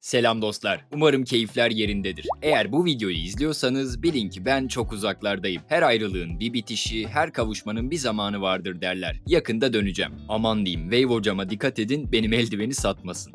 Selam dostlar. Umarım keyifler yerindedir. Eğer bu videoyu izliyorsanız bilin ki ben çok uzaklardayım. Her ayrılığın bir bitişi, her kavuşmanın bir zamanı vardır derler. Yakında döneceğim. Aman diyeyim Wave hocama dikkat edin benim eldiveni satmasın.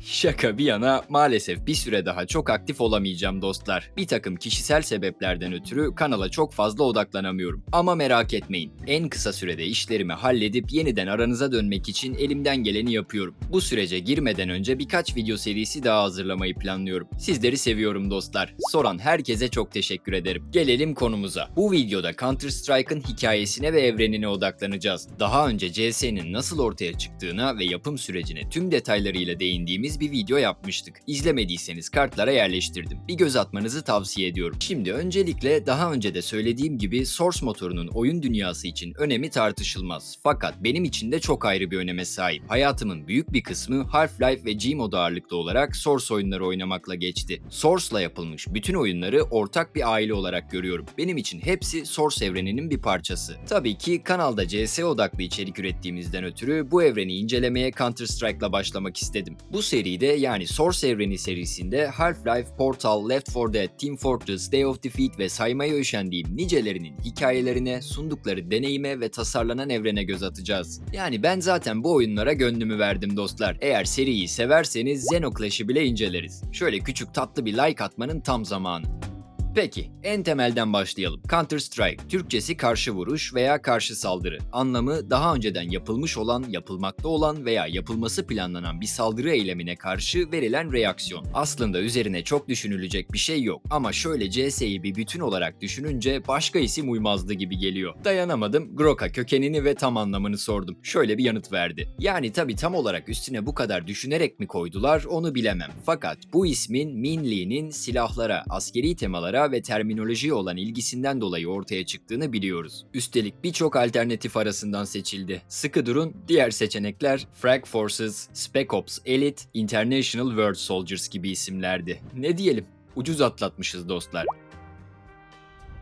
Şaka bir yana maalesef bir süre daha çok aktif olamayacağım dostlar. Bir takım kişisel sebeplerden ötürü kanala çok fazla odaklanamıyorum. Ama merak etmeyin. En kısa sürede işlerimi halledip yeniden aranıza dönmek için elimden geleni yapıyorum. Bu sürece girmeden önce birkaç video serisi daha hazırlamayı planlıyorum. Sizleri seviyorum dostlar. Soran herkese çok teşekkür ederim. Gelelim konumuza. Bu videoda Counter Strike'ın hikayesine ve evrenine odaklanacağız. Daha önce CS'nin nasıl ortaya çıktığına ve yapım sürecine tüm detaylarıyla değindiğimiz bir video yapmıştık. İzlemediyseniz kartlara yerleştirdim. Bir göz atmanızı tavsiye ediyorum. Şimdi öncelikle daha önce de söylediğim gibi Source motorunun oyun dünyası için önemi tartışılmaz. Fakat benim için de çok ayrı bir öneme sahip. Hayatımın büyük bir kısmı Half-Life ve Gmod ağırlıklı olarak Source oyunları oynamakla geçti. Source'la yapılmış bütün oyunları ortak bir aile olarak görüyorum. Benim için hepsi Source evreninin bir parçası. Tabii ki kanalda CS odaklı içerik ürettiğimizden ötürü bu evreni incelemeye Counter Strike'la başlamak istedim. Bu seride yani Source evreni serisinde Half-Life, Portal, Left 4 Dead, Team Fortress, Day of Defeat ve saymaya üşendiğim nicelerinin hikayelerine, sundukları deneyime ve tasarlanan evrene göz atacağız. Yani ben zaten bu oyunlara gönlümü verdim dostlar. Eğer seriyi severseniz Xenoclash'ı bile inceleriz. Şöyle küçük tatlı bir like atmanın tam zamanı. Peki, en temelden başlayalım. Counter Strike, Türkçesi karşı vuruş veya karşı saldırı. Anlamı daha önceden yapılmış olan, yapılmakta olan veya yapılması planlanan bir saldırı eylemine karşı verilen reaksiyon. Aslında üzerine çok düşünülecek bir şey yok ama şöyle CS'yi bir bütün olarak düşününce başka isim uymazdı gibi geliyor. Dayanamadım, Grok'a kökenini ve tam anlamını sordum. Şöyle bir yanıt verdi. Yani tabi tam olarak üstüne bu kadar düşünerek mi koydular onu bilemem. Fakat bu ismin Min Lee'nin silahlara, askeri temalara ve terminolojiye olan ilgisinden dolayı ortaya çıktığını biliyoruz. Üstelik birçok alternatif arasından seçildi. Sıkı durun, diğer seçenekler Frag Forces, Spec Ops Elite, International World Soldiers gibi isimlerdi. Ne diyelim, ucuz atlatmışız dostlar.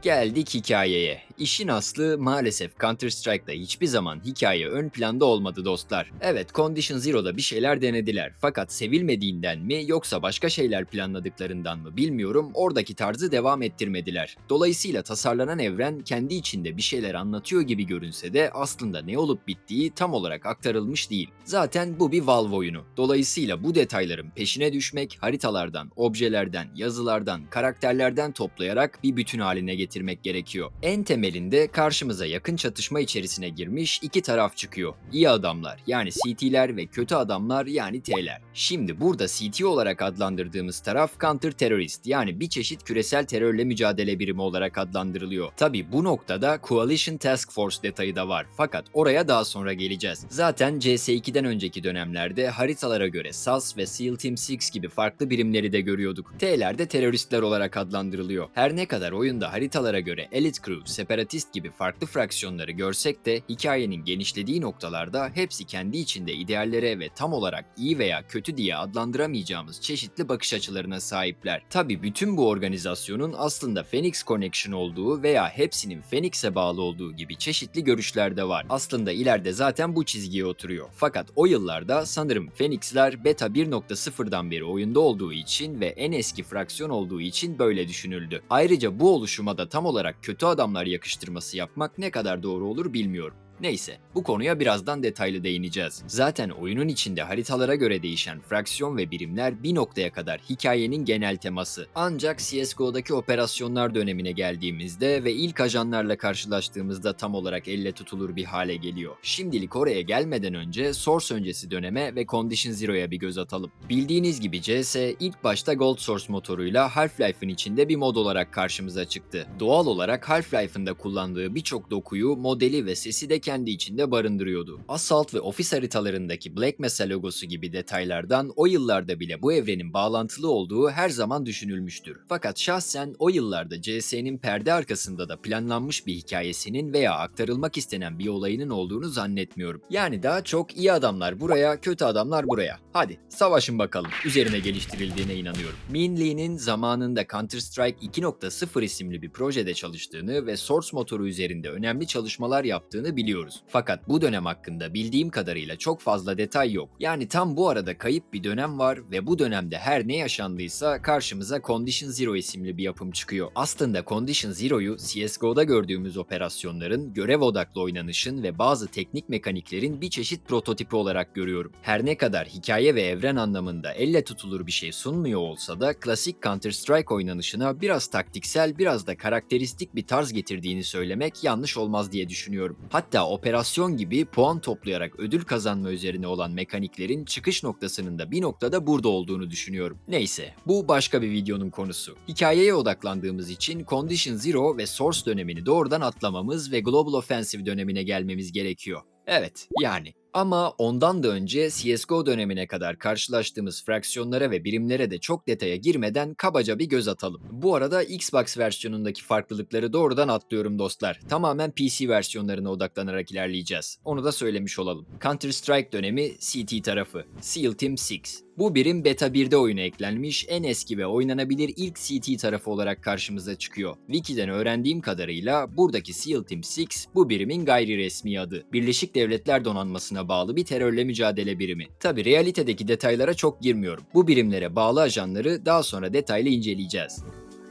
Geldik hikayeye. İşin aslı maalesef Counter Strike'da hiçbir zaman hikaye ön planda olmadı dostlar. Evet Condition Zero'da bir şeyler denediler fakat sevilmediğinden mi yoksa başka şeyler planladıklarından mı bilmiyorum oradaki tarzı devam ettirmediler. Dolayısıyla tasarlanan evren kendi içinde bir şeyler anlatıyor gibi görünse de aslında ne olup bittiği tam olarak aktarılmış değil. Zaten bu bir Valve oyunu. Dolayısıyla bu detayların peşine düşmek, haritalardan, objelerden, yazılardan, karakterlerden toplayarak bir bütün haline getirmek gerekiyor. En temelinde karşımıza yakın çatışma içerisine girmiş iki taraf çıkıyor. İyi adamlar yani CT'ler ve kötü adamlar yani T'ler. Şimdi burada CT olarak adlandırdığımız taraf counter terörist yani bir çeşit küresel terörle mücadele birimi olarak adlandırılıyor. Tabi bu noktada Coalition Task Force detayı da var fakat oraya daha sonra geleceğiz. Zaten CS2'den önceki dönemlerde haritalara göre SAS ve SEAL Team 6 gibi farklı birimleri de görüyorduk. T'ler de teröristler olarak adlandırılıyor. Her ne kadar oyunda haritalara göre Elite Crew, separatist gibi farklı fraksiyonları görsek de hikayenin genişlediği noktalarda hepsi kendi içinde ideallere ve tam olarak iyi veya kötü diye adlandıramayacağımız çeşitli bakış açılarına sahipler. Tabi bütün bu organizasyonun aslında Phoenix Connection olduğu veya hepsinin Phoenix'e bağlı olduğu gibi çeşitli görüşler de var. Aslında ileride zaten bu çizgiye oturuyor. Fakat o yıllarda sanırım Phoenix'ler beta 1.0'dan beri oyunda olduğu için ve en eski fraksiyon olduğu için böyle düşünüldü. Ayrıca bu oluşuma da tam olarak kötü adamlar yakıştırması yapmak ne kadar doğru olur bilmiyorum. Neyse, bu konuya birazdan detaylı değineceğiz. Zaten oyunun içinde haritalara göre değişen fraksiyon ve birimler bir noktaya kadar hikayenin genel teması. Ancak CSGO'daki operasyonlar dönemine geldiğimizde ve ilk ajanlarla karşılaştığımızda tam olarak elle tutulur bir hale geliyor. Şimdilik oraya gelmeden önce Source öncesi döneme ve Condition Zero'ya bir göz atalım. Bildiğiniz gibi CS ilk başta Gold Source motoruyla Half-Life'ın içinde bir mod olarak karşımıza çıktı. Doğal olarak Half-Life'ın da kullandığı birçok dokuyu, modeli ve sesi de kendi içinde barındırıyordu. Assault ve ofis haritalarındaki Black Mesa logosu gibi detaylardan o yıllarda bile bu evrenin bağlantılı olduğu her zaman düşünülmüştür. Fakat şahsen o yıllarda CS'nin perde arkasında da planlanmış bir hikayesinin veya aktarılmak istenen bir olayının olduğunu zannetmiyorum. Yani daha çok iyi adamlar buraya, kötü adamlar buraya. Hadi savaşın bakalım. Üzerine geliştirildiğine inanıyorum. Min Lee'nin zamanında Counter-Strike 2.0 isimli bir projede çalıştığını ve Source motoru üzerinde önemli çalışmalar yaptığını biliyorum biliyoruz. Fakat bu dönem hakkında bildiğim kadarıyla çok fazla detay yok. Yani tam bu arada kayıp bir dönem var ve bu dönemde her ne yaşandıysa karşımıza Condition Zero isimli bir yapım çıkıyor. Aslında Condition Zero'yu CSGO'da gördüğümüz operasyonların, görev odaklı oynanışın ve bazı teknik mekaniklerin bir çeşit prototipi olarak görüyorum. Her ne kadar hikaye ve evren anlamında elle tutulur bir şey sunmuyor olsa da klasik Counter-Strike oynanışına biraz taktiksel, biraz da karakteristik bir tarz getirdiğini söylemek yanlış olmaz diye düşünüyorum. Hatta operasyon gibi puan toplayarak ödül kazanma üzerine olan mekaniklerin çıkış noktasının da bir noktada burada olduğunu düşünüyorum. Neyse, bu başka bir videonun konusu. Hikayeye odaklandığımız için Condition Zero ve Source dönemini doğrudan atlamamız ve Global Offensive dönemine gelmemiz gerekiyor. Evet, yani. Ama ondan da önce CSGO dönemine kadar karşılaştığımız fraksiyonlara ve birimlere de çok detaya girmeden kabaca bir göz atalım. Bu arada Xbox versiyonundaki farklılıkları doğrudan atlıyorum dostlar. Tamamen PC versiyonlarına odaklanarak ilerleyeceğiz. Onu da söylemiş olalım. Counter-Strike dönemi CT tarafı. SEAL Team 6. Bu birim beta 1'de oyuna eklenmiş en eski ve oynanabilir ilk CT tarafı olarak karşımıza çıkıyor. Wiki'den öğrendiğim kadarıyla buradaki SEAL Team 6 bu birimin gayri resmi adı. Birleşik Devletler Donanması'na bağlı bir terörle mücadele birimi. Tabi realitedeki detaylara çok girmiyorum. Bu birimlere bağlı ajanları daha sonra detaylı inceleyeceğiz.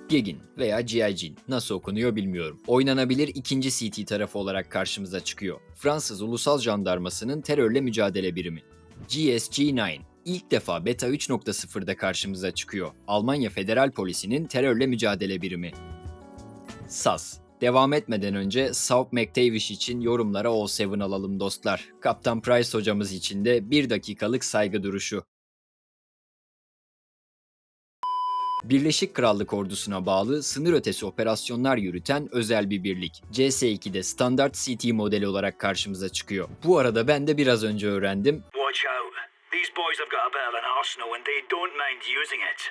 Gigin veya GIG'in nasıl okunuyor bilmiyorum. Oynanabilir ikinci CT tarafı olarak karşımıza çıkıyor. Fransız Ulusal Jandarması'nın terörle mücadele birimi. GSG-9 ilk defa Beta 3.0'da karşımıza çıkıyor. Almanya Federal Polisi'nin terörle mücadele birimi. SAS Devam etmeden önce South McTavish için yorumlara O7 alalım dostlar. Kaptan Price hocamız için de bir dakikalık saygı duruşu. Birleşik Krallık ordusuna bağlı sınır ötesi operasyonlar yürüten özel bir birlik. CS2'de standart CT modeli olarak karşımıza çıkıyor. Bu arada ben de biraz önce öğrendim. Watch out.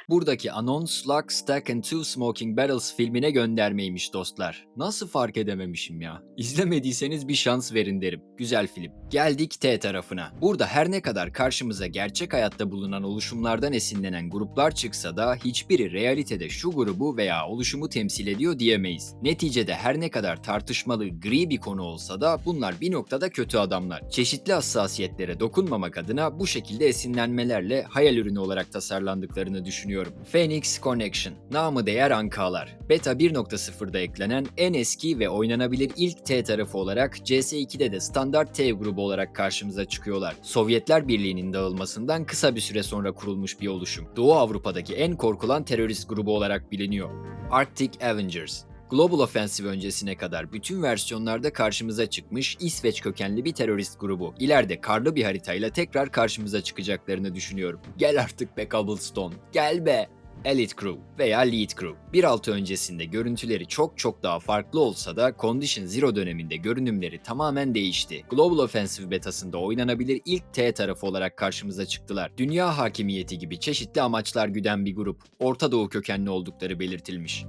Buradaki anons Lock, Stack and Two Smoking Barrels filmine göndermeymiş dostlar. Nasıl fark edememişim ya? İzlemediyseniz bir şans verin derim. Güzel film. Geldik T tarafına. Burada her ne kadar karşımıza gerçek hayatta bulunan oluşumlardan esinlenen gruplar çıksa da hiçbiri realitede şu grubu veya oluşumu temsil ediyor diyemeyiz. Neticede her ne kadar tartışmalı, gri bir konu olsa da bunlar bir noktada kötü adamlar. Çeşitli hassasiyetlere dokunmamak adına bu şekilde esinlenmelerle hayal ürünü olarak tasarlandıklarını düşünüyorum. Phoenix Connection, namı değer Ankalar. Beta 1.0'da eklenen en eski ve oynanabilir ilk T tarafı olarak CS2'de de standart T grubu olarak karşımıza çıkıyorlar. Sovyetler Birliği'nin dağılmasından kısa bir süre sonra kurulmuş bir oluşum. Doğu Avrupa'daki en korkulan terörist grubu olarak biliniyor. Arctic Avengers, Global Offensive öncesine kadar bütün versiyonlarda karşımıza çıkmış İsveç kökenli bir terörist grubu. İleride karlı bir haritayla tekrar karşımıza çıkacaklarını düşünüyorum. Gel artık be Cobblestone, gel be! Elite Crew veya Lead Crew. 1.6 öncesinde görüntüleri çok çok daha farklı olsa da Condition Zero döneminde görünümleri tamamen değişti. Global Offensive betasında oynanabilir ilk T tarafı olarak karşımıza çıktılar. Dünya hakimiyeti gibi çeşitli amaçlar güden bir grup. Orta Doğu kökenli oldukları belirtilmiş.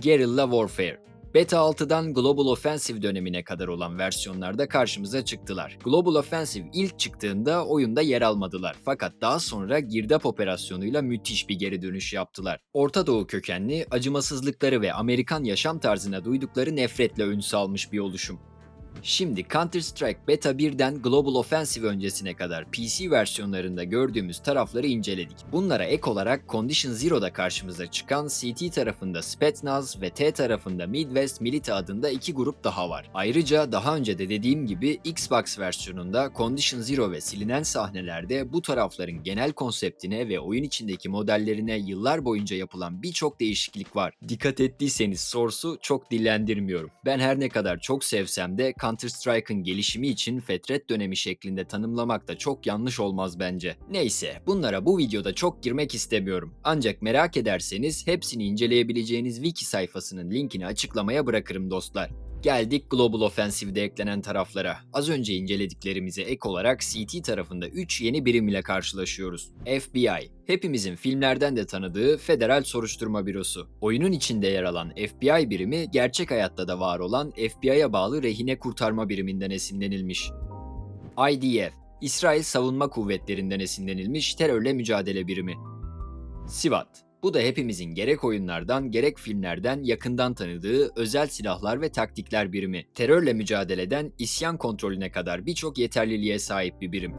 Guerrilla Warfare. Beta 6'dan Global Offensive dönemine kadar olan versiyonlarda karşımıza çıktılar. Global Offensive ilk çıktığında oyunda yer almadılar fakat daha sonra girdap operasyonuyla müthiş bir geri dönüş yaptılar. Orta Doğu kökenli, acımasızlıkları ve Amerikan yaşam tarzına duydukları nefretle ün salmış bir oluşum. Şimdi Counter-Strike Beta 1'den Global Offensive öncesine kadar PC versiyonlarında gördüğümüz tarafları inceledik. Bunlara ek olarak Condition Zero'da karşımıza çıkan CT tarafında Spetsnaz ve T tarafında Midwest Milita adında iki grup daha var. Ayrıca daha önce de dediğim gibi Xbox versiyonunda Condition Zero ve silinen sahnelerde bu tarafların genel konseptine ve oyun içindeki modellerine yıllar boyunca yapılan birçok değişiklik var. Dikkat ettiyseniz Source'u çok dillendirmiyorum. Ben her ne kadar çok sevsem de Counter-Strike'ın gelişimi için fetret dönemi şeklinde tanımlamak da çok yanlış olmaz bence. Neyse, bunlara bu videoda çok girmek istemiyorum. Ancak merak ederseniz hepsini inceleyebileceğiniz wiki sayfasının linkini açıklamaya bırakırım dostlar. Geldik Global Offensive'de eklenen taraflara. Az önce incelediklerimize ek olarak CT tarafında 3 yeni birim ile karşılaşıyoruz. FBI, hepimizin filmlerden de tanıdığı Federal Soruşturma Bürosu. Oyunun içinde yer alan FBI birimi gerçek hayatta da var olan FBI'ya bağlı rehine kurtarma biriminden esinlenilmiş. IDF, İsrail Savunma Kuvvetlerinden esinlenilmiş terörle mücadele birimi. SWAT, Bu da hepimizin gerek oyunlardan gerek filmlerden yakından tanıdığı özel silahlar ve taktikler birimi. Terörle mücadeleden isyan kontrolüne kadar birçok yeterliliğe sahip bir birim.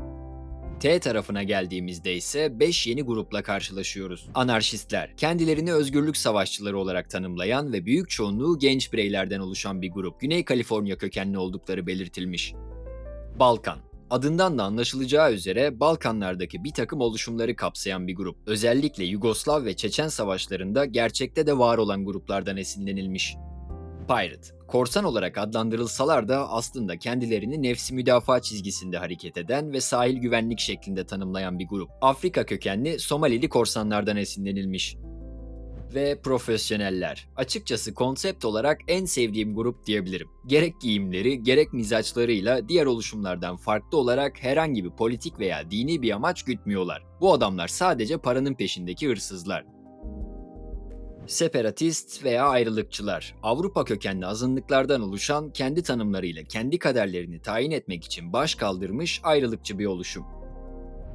T tarafına geldiğimizde ise 5 yeni grupla karşılaşıyoruz. Anarşistler, kendilerini özgürlük savaşçıları olarak tanımlayan ve büyük çoğunluğu genç bireylerden oluşan bir grup. Güney Kaliforniya kökenli oldukları belirtilmiş. Balkan, Adından da anlaşılacağı üzere Balkanlardaki bir takım oluşumları kapsayan bir grup. Özellikle Yugoslav ve Çeçen savaşlarında gerçekte de var olan gruplardan esinlenilmiş. Pirate, korsan olarak adlandırılsalar da aslında kendilerini nefsi müdafaa çizgisinde hareket eden ve sahil güvenlik şeklinde tanımlayan bir grup. Afrika kökenli Somalili korsanlardan esinlenilmiş ve profesyoneller. Açıkçası konsept olarak en sevdiğim grup diyebilirim. Gerek giyimleri, gerek mizaçlarıyla diğer oluşumlardan farklı olarak herhangi bir politik veya dini bir amaç gütmüyorlar. Bu adamlar sadece paranın peşindeki hırsızlar. Separatist veya ayrılıkçılar, Avrupa kökenli azınlıklardan oluşan kendi tanımlarıyla kendi kaderlerini tayin etmek için baş kaldırmış ayrılıkçı bir oluşum.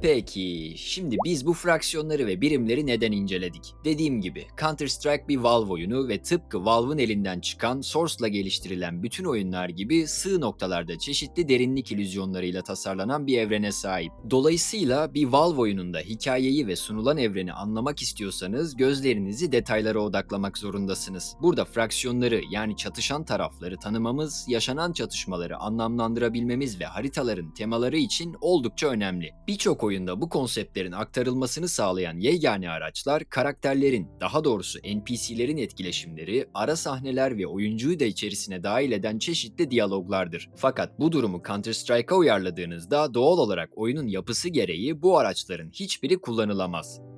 Peki, şimdi biz bu fraksiyonları ve birimleri neden inceledik? Dediğim gibi, Counter-Strike bir Valve oyunu ve tıpkı Valve'ın elinden çıkan Source'la geliştirilen bütün oyunlar gibi sığ noktalarda çeşitli derinlik illüzyonlarıyla tasarlanan bir evrene sahip. Dolayısıyla bir Valve oyununda hikayeyi ve sunulan evreni anlamak istiyorsanız gözlerinizi detaylara odaklamak zorundasınız. Burada fraksiyonları yani çatışan tarafları tanımamız, yaşanan çatışmaları anlamlandırabilmemiz ve haritaların temaları için oldukça önemli. Birçok oyunda bu konseptlerin aktarılmasını sağlayan yegane araçlar karakterlerin, daha doğrusu NPC'lerin etkileşimleri, ara sahneler ve oyuncuyu da içerisine dahil eden çeşitli diyaloglardır. Fakat bu durumu Counter-Strike'a uyarladığınızda doğal olarak oyunun yapısı gereği bu araçların hiçbiri kullanılamaz.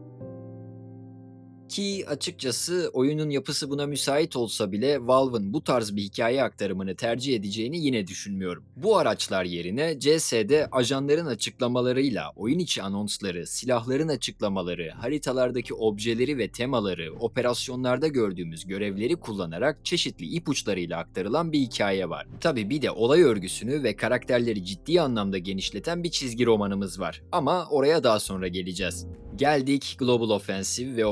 Ki açıkçası oyunun yapısı buna müsait olsa bile Valve'ın bu tarz bir hikaye aktarımını tercih edeceğini yine düşünmüyorum. Bu araçlar yerine CS'de ajanların açıklamalarıyla oyun içi anonsları, silahların açıklamaları, haritalardaki objeleri ve temaları, operasyonlarda gördüğümüz görevleri kullanarak çeşitli ipuçlarıyla aktarılan bir hikaye var. Tabi bir de olay örgüsünü ve karakterleri ciddi anlamda genişleten bir çizgi romanımız var. Ama oraya daha sonra geleceğiz. Geldik Global Offensive ve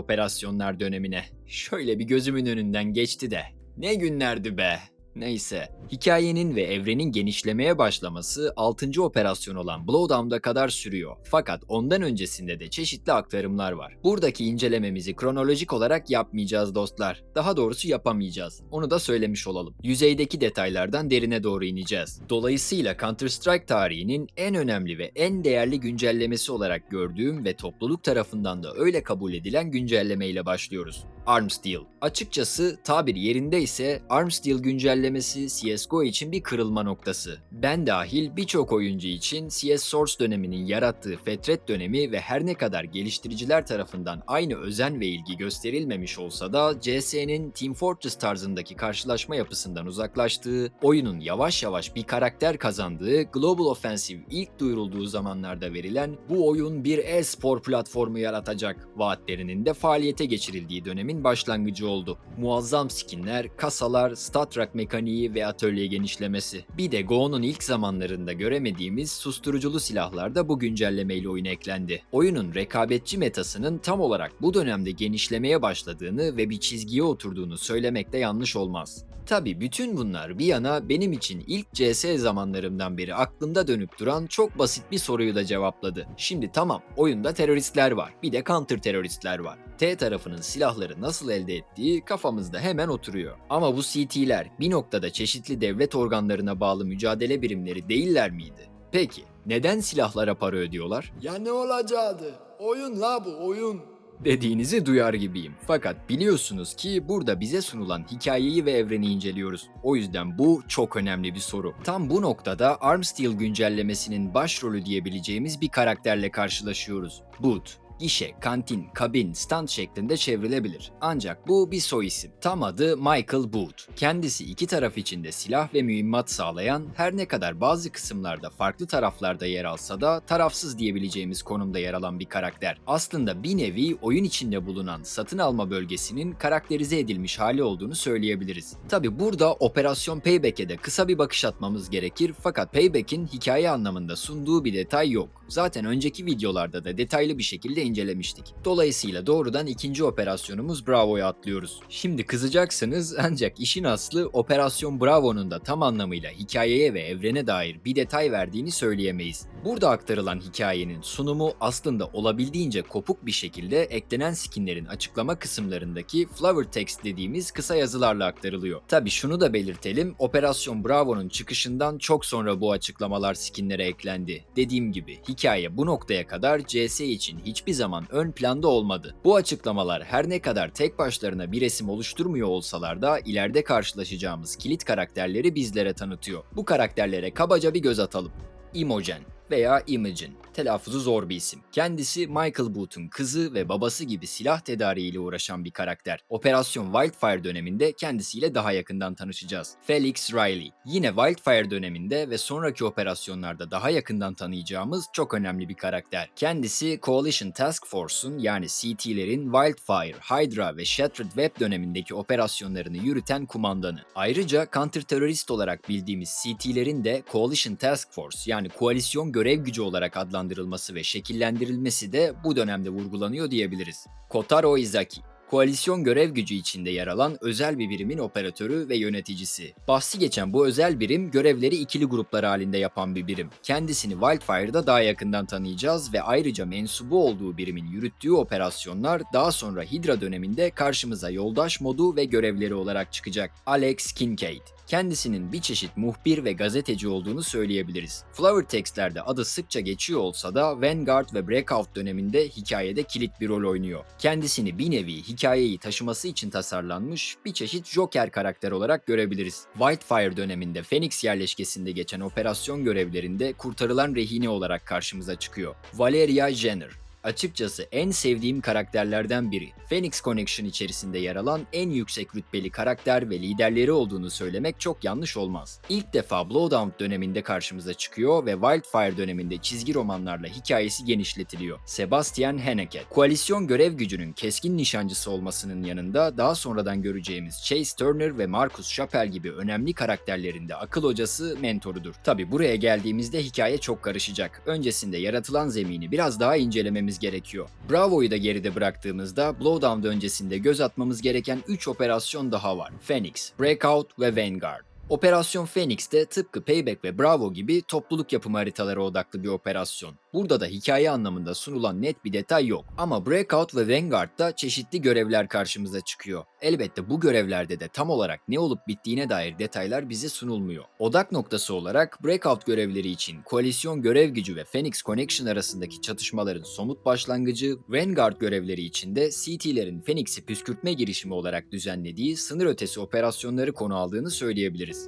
operasyonlar dönemine. Şöyle bir gözümün önünden geçti de. Ne günlerdi be. Neyse, hikayenin ve evrenin genişlemeye başlaması 6. operasyon olan Blowdown'da kadar sürüyor. Fakat ondan öncesinde de çeşitli aktarımlar var. Buradaki incelememizi kronolojik olarak yapmayacağız dostlar. Daha doğrusu yapamayacağız. Onu da söylemiş olalım. Yüzeydeki detaylardan derine doğru ineceğiz. Dolayısıyla Counter-Strike tarihinin en önemli ve en değerli güncellemesi olarak gördüğüm ve topluluk tarafından da öyle kabul edilen güncellemeyle başlıyoruz. Armsteel. Açıkçası tabir yerinde ise Armsteel güncellemesi CSGO için bir kırılma noktası. Ben dahil birçok oyuncu için CS Source döneminin yarattığı fetret dönemi ve her ne kadar geliştiriciler tarafından aynı özen ve ilgi gösterilmemiş olsa da CS'nin Team Fortress tarzındaki karşılaşma yapısından uzaklaştığı, oyunun yavaş yavaş bir karakter kazandığı Global Offensive ilk duyurulduğu zamanlarda verilen bu oyun bir e-spor platformu yaratacak vaatlerinin de faaliyete geçirildiği dönemin başlangıcı oldu. Muazzam skinler, kasalar, statrak mekaniği ve atölye genişlemesi. Bir de Go'nun ilk zamanlarında göremediğimiz susturuculu silahlar da bu güncellemeyle oyuna eklendi. Oyunun rekabetçi metasının tam olarak bu dönemde genişlemeye başladığını ve bir çizgiye oturduğunu söylemek de yanlış olmaz. Tabi bütün bunlar bir yana benim için ilk CS zamanlarımdan beri aklımda dönüp duran çok basit bir soruyu da cevapladı. Şimdi tamam oyunda teröristler var bir de counter teröristler var. T tarafının silahları nasıl elde ettiği kafamızda hemen oturuyor. Ama bu CT'ler bir noktada çeşitli devlet organlarına bağlı mücadele birimleri değiller miydi? Peki neden silahlara para ödüyorlar? Ya ne olacaktı? Oyun la bu oyun. Dediğinizi duyar gibiyim. Fakat biliyorsunuz ki burada bize sunulan hikayeyi ve evreni inceliyoruz. O yüzden bu çok önemli bir soru. Tam bu noktada Armsteel güncellemesinin başrolü diyebileceğimiz bir karakterle karşılaşıyoruz. Boot gişe, kantin, kabin, stand şeklinde çevrilebilir. Ancak bu bir soy isim. Tam adı Michael Booth. Kendisi iki taraf içinde silah ve mühimmat sağlayan, her ne kadar bazı kısımlarda farklı taraflarda yer alsa da tarafsız diyebileceğimiz konumda yer alan bir karakter. Aslında bir nevi oyun içinde bulunan satın alma bölgesinin karakterize edilmiş hali olduğunu söyleyebiliriz. Tabi burada Operasyon Payback'e de kısa bir bakış atmamız gerekir fakat Payback'in hikaye anlamında sunduğu bir detay yok. Zaten önceki videolarda da detaylı bir şekilde incelemiştik. Dolayısıyla doğrudan ikinci operasyonumuz Bravo'ya atlıyoruz. Şimdi kızacaksınız ancak işin aslı Operasyon Bravo'nun da tam anlamıyla hikayeye ve evrene dair bir detay verdiğini söyleyemeyiz. Burada aktarılan hikayenin sunumu aslında olabildiğince kopuk bir şekilde eklenen skinlerin açıklama kısımlarındaki flower text dediğimiz kısa yazılarla aktarılıyor. Tabi şunu da belirtelim, Operasyon Bravo'nun çıkışından çok sonra bu açıklamalar skinlere eklendi. Dediğim gibi hikaye bu noktaya kadar CS için hiçbir zaman ön planda olmadı. Bu açıklamalar her ne kadar tek başlarına bir resim oluşturmuyor olsalar da ileride karşılaşacağımız kilit karakterleri bizlere tanıtıyor. Bu karakterlere kabaca bir göz atalım. Imogen veya Imogen. Telaffuzu zor bir isim. Kendisi Michael Booth'un kızı ve babası gibi silah tedariğiyle uğraşan bir karakter. Operasyon Wildfire döneminde kendisiyle daha yakından tanışacağız. Felix Riley. Yine Wildfire döneminde ve sonraki operasyonlarda daha yakından tanıyacağımız çok önemli bir karakter. Kendisi Coalition Task Force'un yani CT'lerin Wildfire, Hydra ve Shattered Web dönemindeki operasyonlarını yürüten kumandanı. Ayrıca counter terörist olarak bildiğimiz CT'lerin de Coalition Task Force yani koalisyon görev gücü olarak adlandırılması ve şekillendirilmesi de bu dönemde vurgulanıyor diyebiliriz. Kotaro Izaki Koalisyon görev gücü içinde yer alan özel bir birimin operatörü ve yöneticisi. Bahsi geçen bu özel birim görevleri ikili gruplar halinde yapan bir birim. Kendisini Wildfire'da daha yakından tanıyacağız ve ayrıca mensubu olduğu birimin yürüttüğü operasyonlar daha sonra Hydra döneminde karşımıza yoldaş modu ve görevleri olarak çıkacak. Alex Kincaid kendisinin bir çeşit muhbir ve gazeteci olduğunu söyleyebiliriz. Flower Text'lerde adı sıkça geçiyor olsa da Vanguard ve Breakout döneminde hikayede kilit bir rol oynuyor. Kendisini bir nevi hikayeyi taşıması için tasarlanmış bir çeşit Joker karakter olarak görebiliriz. Whitefire döneminde Phoenix yerleşkesinde geçen operasyon görevlerinde kurtarılan rehine olarak karşımıza çıkıyor. Valeria Jenner Açıkçası en sevdiğim karakterlerden biri. Phoenix Connection içerisinde yer alan en yüksek rütbeli karakter ve liderleri olduğunu söylemek çok yanlış olmaz. İlk defa Blowdown döneminde karşımıza çıkıyor ve Wildfire döneminde çizgi romanlarla hikayesi genişletiliyor. Sebastian Haneke, koalisyon görev gücünün keskin nişancısı olmasının yanında daha sonradan göreceğimiz Chase Turner ve Marcus Chappell gibi önemli karakterlerin de akıl hocası, mentorudur. Tabi buraya geldiğimizde hikaye çok karışacak. Öncesinde yaratılan zemini biraz daha incelememiz gerekiyor. Bravo'yu da geride bıraktığımızda Blowdown öncesinde göz atmamız gereken 3 operasyon daha var. Phoenix, Breakout ve Vanguard. Operasyon Phoenix de tıpkı Payback ve Bravo gibi topluluk yapımı haritalara odaklı bir operasyon. Burada da hikaye anlamında sunulan net bir detay yok. Ama Breakout ve Vanguard'da çeşitli görevler karşımıza çıkıyor. Elbette bu görevlerde de tam olarak ne olup bittiğine dair detaylar bize sunulmuyor. Odak noktası olarak Breakout görevleri için koalisyon görev gücü ve Phoenix Connection arasındaki çatışmaların somut başlangıcı, Vanguard görevleri için de CT'lerin Phoenix'i püskürtme girişimi olarak düzenlediği sınır ötesi operasyonları konu aldığını söyleyebiliriz.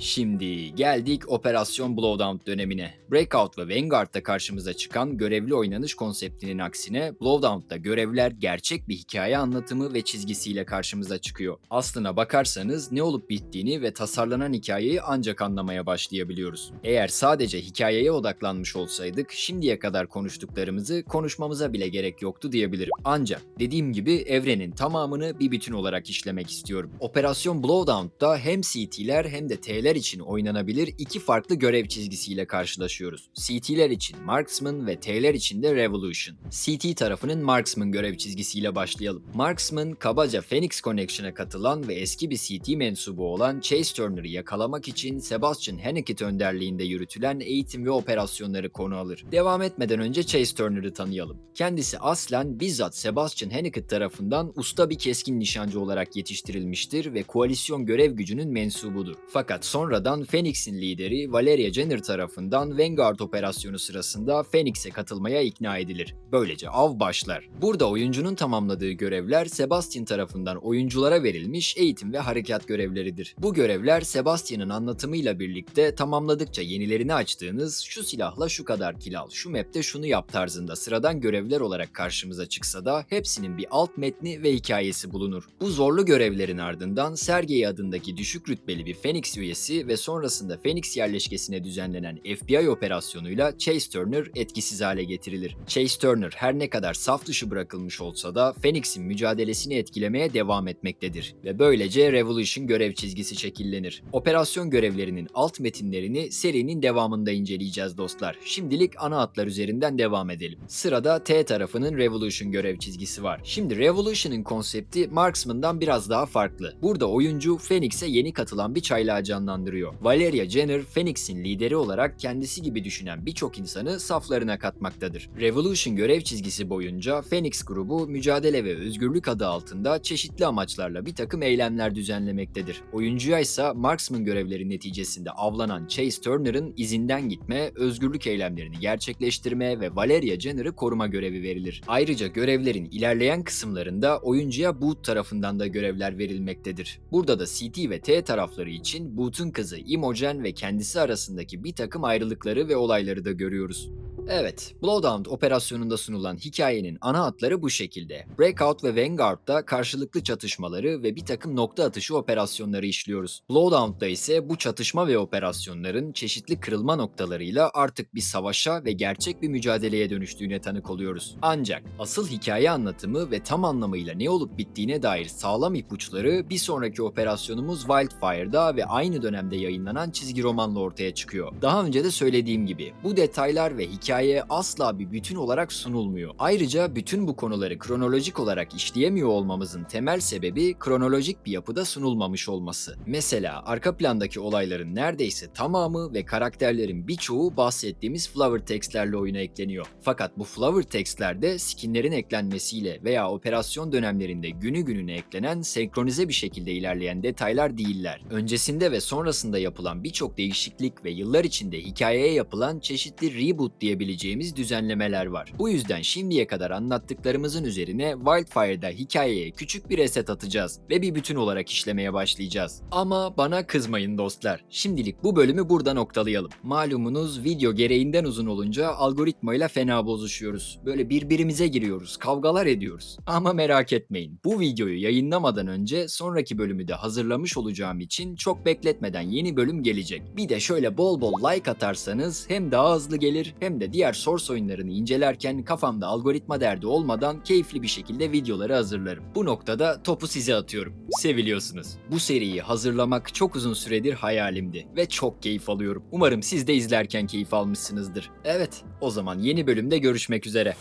Şimdi geldik Operasyon Blowdown dönemine. Breakout ve Vanguard'da karşımıza çıkan görevli oynanış konseptinin aksine Blowdown'da görevler gerçek bir hikaye anlatımı ve çizgisiyle karşımıza çıkıyor. Aslına bakarsanız ne olup bittiğini ve tasarlanan hikayeyi ancak anlamaya başlayabiliyoruz. Eğer sadece hikayeye odaklanmış olsaydık şimdiye kadar konuştuklarımızı konuşmamıza bile gerek yoktu diyebilirim. Ancak dediğim gibi evrenin tamamını bir bütün olarak işlemek istiyorum. Operasyon Blowdown'da hem CT'ler hem de T'ler için oynanabilir iki farklı görev çizgisiyle karşılaşıyoruz. CT'ler için Marksman ve T'ler için de Revolution. CT tarafının Marksman görev çizgisiyle başlayalım. Marksman kabaca Phoenix Connection'a katılan ve eski bir CT mensubu olan Chase Turner'ı yakalamak için Sebastian Henneket önderliğinde yürütülen eğitim ve operasyonları konu alır. Devam etmeden önce Chase Turner'ı tanıyalım. Kendisi aslen bizzat Sebastian Henneket tarafından usta bir keskin nişancı olarak yetiştirilmiştir ve koalisyon görev gücünün mensubudur. Fakat sonradan Phoenix'in lideri Valeria Jenner tarafından Vanguard operasyonu sırasında Phoenix'e katılmaya ikna edilir. Böylece av başlar. Burada oyuncunun tamamladığı görevler Sebastian tarafından oyunculara verilmiş eğitim ve harekat görevleridir. Bu görevler Sebastian'ın anlatımıyla birlikte tamamladıkça yenilerini açtığınız şu silahla şu kadar kill al, şu map'te şunu yap tarzında sıradan görevler olarak karşımıza çıksa da hepsinin bir alt metni ve hikayesi bulunur. Bu zorlu görevlerin ardından Sergey adındaki düşük rütbeli bir Phoenix üyesi ve sonrasında Phoenix yerleşkesine düzenlenen FBI operasyonuyla Chase Turner etkisiz hale getirilir. Chase Turner her ne kadar saf dışı bırakılmış olsa da Phoenix'in mücadelesini etkilemeye devam etmektedir ve böylece Revolution görev çizgisi şekillenir. Operasyon görevlerinin alt metinlerini serinin devamında inceleyeceğiz dostlar. Şimdilik ana hatlar üzerinden devam edelim. Sırada T tarafının Revolution görev çizgisi var. Şimdi Revolution'ın konsepti Marksman'dan biraz daha farklı. Burada oyuncu Phoenix'e yeni katılan bir çaylağı canlandırıyor. Valeria Jenner, Phoenix'in lideri olarak kendisi gibi düşünen birçok insanı saflarına katmaktadır. Revolution görev çizgisi boyunca Phoenix grubu mücadele ve özgürlük adı altında çeşitli amaçlarla bir takım eylemler düzenlemektedir. Oyuncuya ise Marksman görevleri neticesinde avlanan Chase Turner'ın izinden gitme, özgürlük eylemlerini gerçekleştirme ve Valeria Jenner'ı koruma görevi verilir. Ayrıca görevlerin ilerleyen kısımlarında oyuncuya Boot tarafından da görevler verilmektedir. Burada da CT ve T tarafları için Boot'un kızı Imogen ve kendisi arasındaki bir takım ayrılıkları ve olayları da görüyoruz. Evet, Bloodhound operasyonunda sunulan hikayenin ana hatları bu şekilde. Breakout ve Vanguard'da karşılıklı çatışmaları ve bir takım nokta atışı operasyonları işliyoruz. Bloodhound'da ise bu çatışma ve operasyonların çeşitli kırılma noktalarıyla artık bir savaşa ve gerçek bir mücadeleye dönüştüğüne tanık oluyoruz. Ancak asıl hikaye anlatımı ve tam anlamıyla ne olup bittiğine dair sağlam ipuçları bir sonraki operasyonumuz Wildfire'da ve aynı dönemde yayınlanan çizgi romanla ortaya çıkıyor. Daha önce de söylediğim gibi bu detaylar ve hikaye asla bir bütün olarak sunulmuyor. Ayrıca bütün bu konuları kronolojik olarak işleyemiyor olmamızın temel sebebi kronolojik bir yapıda sunulmamış olması. Mesela arka plandaki olayların neredeyse tamamı ve karakterlerin birçoğu bahsettiğimiz flower textlerle oyuna ekleniyor. Fakat bu flower textlerde skinlerin eklenmesiyle veya operasyon dönemlerinde günü gününe eklenen senkronize bir şekilde ilerleyen detaylar değiller. Öncesinde ve sonrasında yapılan birçok değişiklik ve yıllar içinde hikayeye yapılan çeşitli reboot diyebileceğimiz düzenlemeler var. Bu yüzden şimdiye kadar anlattıklarımızın üzerine Wildfire'da hikayeye küçük bir reset atacağız ve bir bütün olarak işlemeye başlayacağız. Ama bana kızmayın dostlar. Şimdilik bu bölümü burada noktalayalım. Malumunuz video gereğinden uzun olunca algoritmayla fena bozuşuyoruz. Böyle birbirimize giriyoruz, kavgalar ediyoruz. Ama merak etmeyin. Bu videoyu yayınlamadan önce sonraki bölümü de hazırlamış olacağım için çok bekletmeden yeni bölüm gelecek. Bir de şöyle bol bol like atarsanız hem daha hızlı gelir hem de diğer Source oyunlarını incelerken kafamda algoritma derdi olmadan keyifli bir şekilde videoları hazırlarım. Bu noktada topu size atıyorum. Seviliyorsunuz. Bu seriyi hazırlamak çok uzun süredir hayalimdi ve çok keyif alıyorum. Umarım siz de izlerken keyif almışsınızdır. Evet, o zaman yeni bölümde görüşmek üzere.